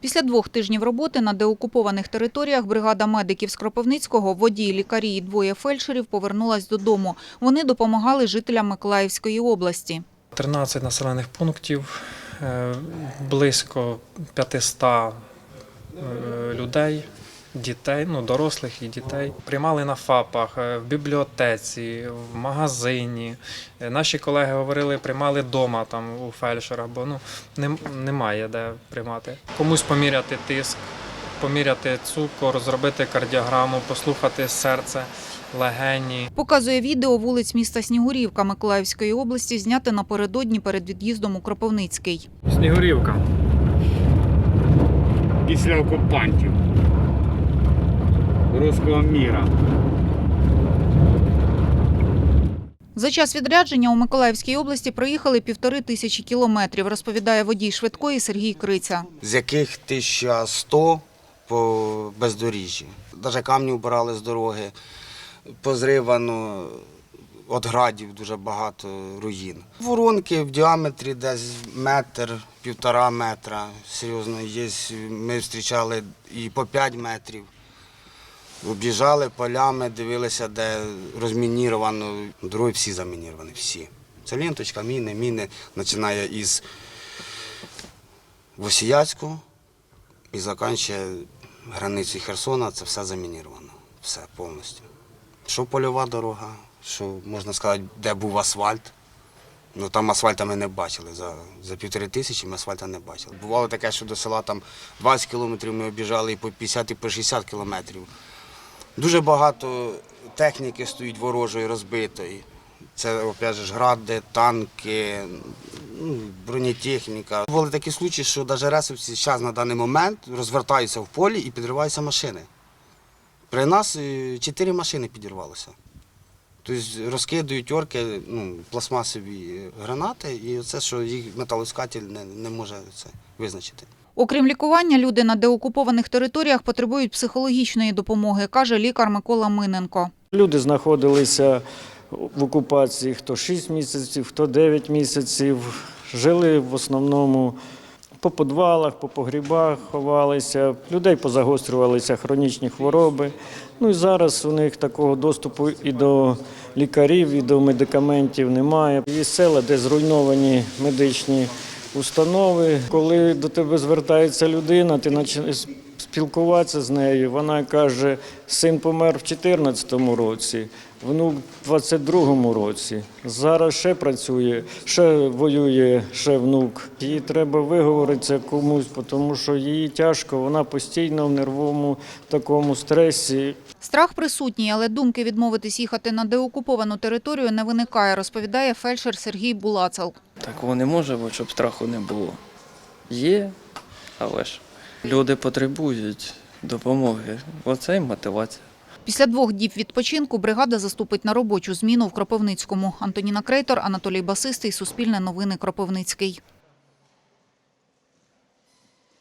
Після двох тижнів роботи на деокупованих територіях бригада медиків з Кропивницького, водій, лікарі і двоє фельдшерів повернулась додому. Вони допомагали жителям Миколаївської області. 13 населених пунктів, е, близько 500 е, людей, дітей, ну дорослих і дітей. Приймали на ФАПах, е, в бібліотеці, в магазині. Е, Наші колеги говорили, приймали вдома там у фельдшера, бо ну нем- немає де приймати. Комусь поміряти тиск, поміряти цукор, зробити кардіограму, послухати серце, легені. Показує відео вулиць міста Снігурівка Миколаївської області, зняте напередодні перед від'їздом у Кропивницький. Снігурівка. після окупантів руського міра. За час відрядження у Миколаївській області проїхали півтори тисячі кілометрів, розповідає водій швидкої Сергій Криця. з яких 1100 по бездоріжжі. Навіть камні вбирали з дороги, позривано від градів дуже багато руїн. Воронки в діаметрі десь метр, півтора метра. Серйозно, є. Ми зустрічали і по 5 метрів. Об'їжджали полями, дивилися, де розмініровано. Дороги всі замініровані, всі. Це ленточка, міни, міни, починає із Восіяцьку і закінчує границю Херсона, це все замініровано. Все повністю. Що польова дорога, що можна сказати, де був асфальт. Ну там асфальта ми не бачили. За, за півтори тисячі ми асфальта не бачили. Бувало таке, що до села там 20 кілометрів ми обіжали і по 50, і по 60 кілометрів. Дуже багато техніки стоїть ворожої, розбитої. Це, опять же, гради, танки, ну, бронетехніка. Були такі случаї, що навіть ресовці зараз на даний момент розвертаються в полі і підриваються машини. При нас е, чотири машини підірвалося. Тобто розкидують орки ну, пластмасові гранати, і це, що їх металоіскатель не, не може це визначити. Окрім лікування, люди на деокупованих територіях потребують психологічної допомоги, каже лікар Микола Миненко. Люди знаходилися в окупації хто 6 місяців, хто 9 місяців. Жили в основному по підвалах, по погрібах ховалися. Людей позагострювалися хронічні хвороби. Ну і зараз у них такого доступу і до лікарів, і до медикаментів немає. Є села, де зруйновані медичні установи. Коли до тебе звертається людина, ти починаєш спілкуватися з нею. Вона каже, син помер в 2014 році, внук в 22-му році. Зараз ще працює, ще воює, ще внук. Їй треба виговоритися комусь, тому що їй тяжко, вона постійно в нервовому такому стресі. Страх присутній, але думки відмовитись їхати на деокуповану територію не виникає, розповідає фельдшер Сергій Булацел. Такого не може бути, щоб страху не було. Є, але ж люди потребують допомоги. Оце й мотивація. Після двох діб відпочинку бригада заступить на робочу зміну в Кропивницькому. Антоніна Крейтор, Анатолій Басистий, Суспільне новини Кропивницький.